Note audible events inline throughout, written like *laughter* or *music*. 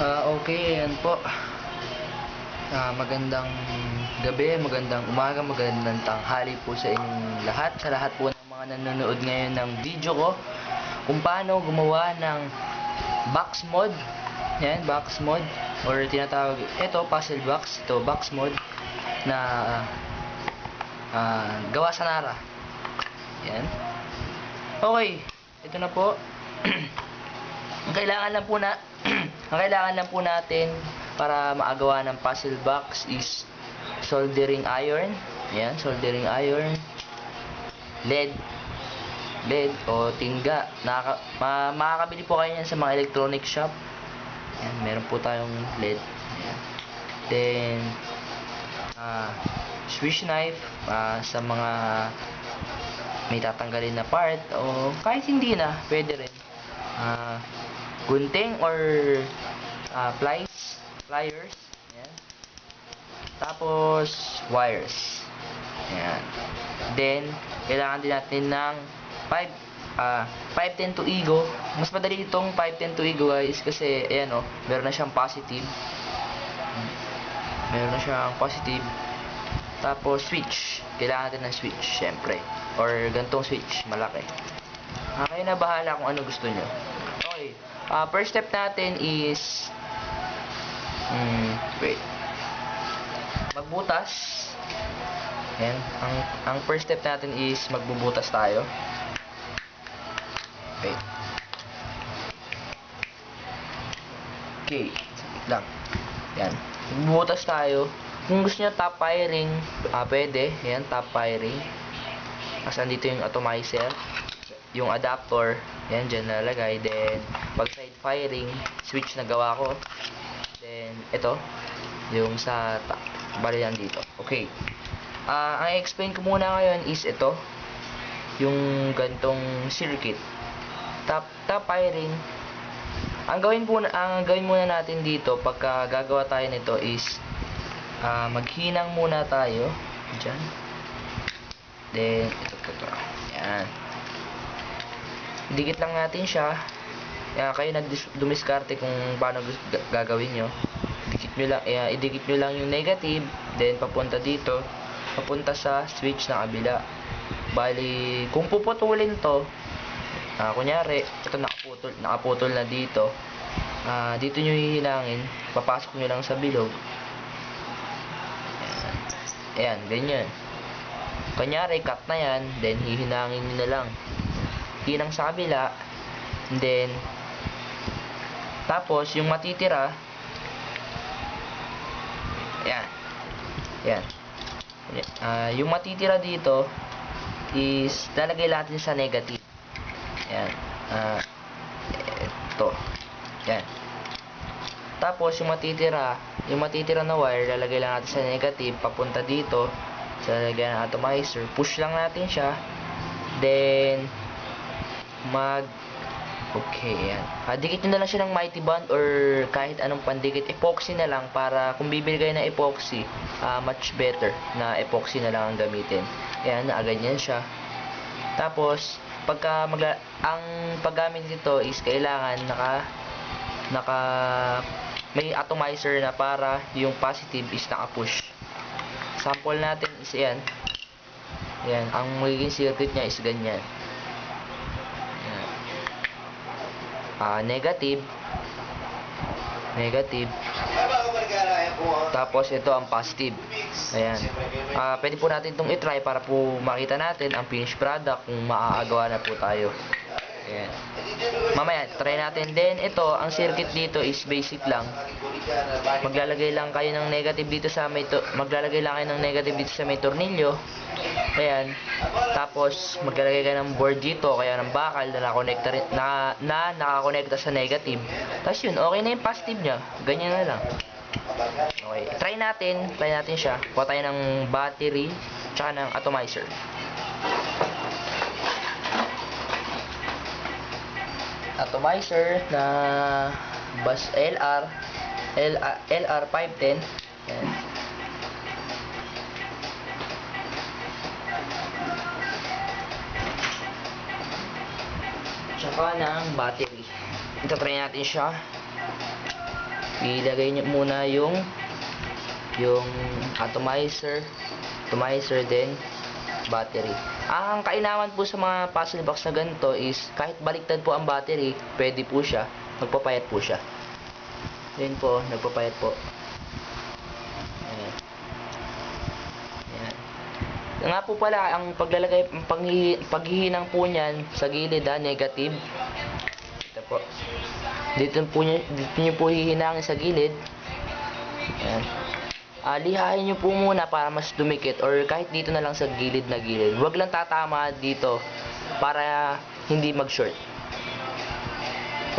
Ah, okay, ayan po. Ah, magandang gabi, magandang umaga, magandang tanghali po sa inyong lahat. Sa lahat po ng mga nanonood ngayon ng video ko. Kung paano gumawa ng box mod. Yan, box mod. Or tinatawag, ito, puzzle box. Ito, box mod. Na ah, gawa sa Nara. Yan. Okay, ito na po. ang *clears throat* kailangan lang po na ang kailangan lang po natin para maagawa ng puzzle box is soldering iron. Ayan, soldering iron. LED. LED o tingga. Nakaka ma makakabili po kayo yan sa mga electronic shop. Ayan, meron po tayong LED. Ayan. Then, ah, swish knife ah, sa mga may tatanggalin na part o kahit hindi na, pwede rin. Ah, gunting or ah, plies, pliers. Ayan. Tapos, wires. Ayan. Then, kailangan din natin ng 5 ah 510 to ego. Mas madali itong 510 to ego guys kasi ayan oh, meron na siyang positive. Meron na siyang positive. Tapos switch. Kailangan natin ng switch, syempre. Or gantong switch, malaki. Ah, kayo na bahala kung ano gusto nyo. Okay. Ah, first step natin is hmm, wait. Magbutas. Ayan. Ang, ang first step natin is magbubutas tayo. Wait. Okay. Wait lang. Yan. Magbubutas tayo. Kung gusto niyo top firing, ah, pwede. Yan, top firing. Tapos andito yung atomizer. Yung adapter. Yan, dyan nalagay. Then, pag side firing, switch na gawa ko. Then, ito. Yung sa. Bali yan dito. Okay. Ah, ang explain ko muna ngayon is ito. Yung gantong circuit. Top, top firing. Ang gawin po ang gawin muna natin dito pagka gagawa tayo nito is ah, maghinang muna tayo diyan. Then ito ito. ito. Yan. Dikit lang natin siya. Yan, kayo nag-dumiskarte kung paano gagawin nyo. Dikit nyo lang, eh, idikit nyo lang yung negative, then papunta dito, papunta sa switch na kabila. Bali, kung puputulin to, ah, kunyari, ito nakaputol, nakaputol na dito, ah, dito nyo hihinangin, papasok nyo lang sa bilog. Ayan, Ayan ganyan. Kunyari, cut na yan, then hihinangin nyo na lang. Hinang sa kabila, and then, tapos, yung matitira, ayan, ayan, Ah, yung matitira dito, is, lalagay natin sa negative. Ayan, ah, ito, ayan. Tapos, yung matitira, yung matitira na wire, lalagay lang natin sa negative, papunta dito, sa lalagyan ng atomizer, push lang natin siya, then, mag Okay, yan. Ah, dikit nyo na lang siya ng mighty bond or kahit anong pandikit. Epoxy na lang para kung bibili kayo ng epoxy, ah, much better na epoxy na lang ang gamitin. Ayan, nakaganyan siya. Tapos, pagka magla ang paggamit nito is kailangan naka naka may atomizer na para yung positive is naka-push. Sample natin is yan. Yan, ang magiging circuit niya is ganyan. Ah, negative. Negative. Tapos ito ang positive. Ayan. Ah, pwede po natin itong i-try para po makita natin ang finished product kung maaagawa na po tayo. Ayan. Mamaya, try natin din. Ito, ang circuit dito is basic lang. Maglalagay lang kayo ng negative dito sa may maglalagay lang kayo ng negative dito sa may tornilyo. Ayan. Tapos maglalagay kayo ng board dito kaya ng bakal na nakakonekta na, na nakakonekta sa negative. Tapos yun, okay na yung positive niya. Ganyan na lang. Okay. Try natin. Try natin siya. Kuha tayo ng battery tsaka ng atomizer. Atomizer na bus LR LR, LR 510 Ayan. Ng battery. Ito try natin siya. ilagay nyo muna yung yung atomizer atomizer din battery. Ang kainaman po sa mga puzzle box na ganito is kahit baliktad po ang battery pwede po siya magpapayat po siya. Yun po nagpapayat po. Ayan. Ayan. Nga po pala ang paglalagay ang paghi, paghihinang po niyan sa gilid ha negative. Ito po. Dito po niyo dito niyo po hihinangin sa gilid. Ayan Ah, lihain nyo po muna para mas dumikit or kahit dito na lang sa gilid na gilid. Huwag lang tatama dito para hindi mag-short.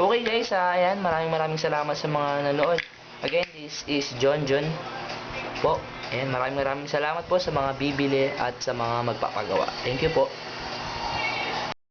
Okay guys, ah, ayan, maraming maraming salamat sa mga nanood. Again, this is John John po. Ayan, maraming maraming salamat po sa mga bibili at sa mga magpapagawa. Thank you po.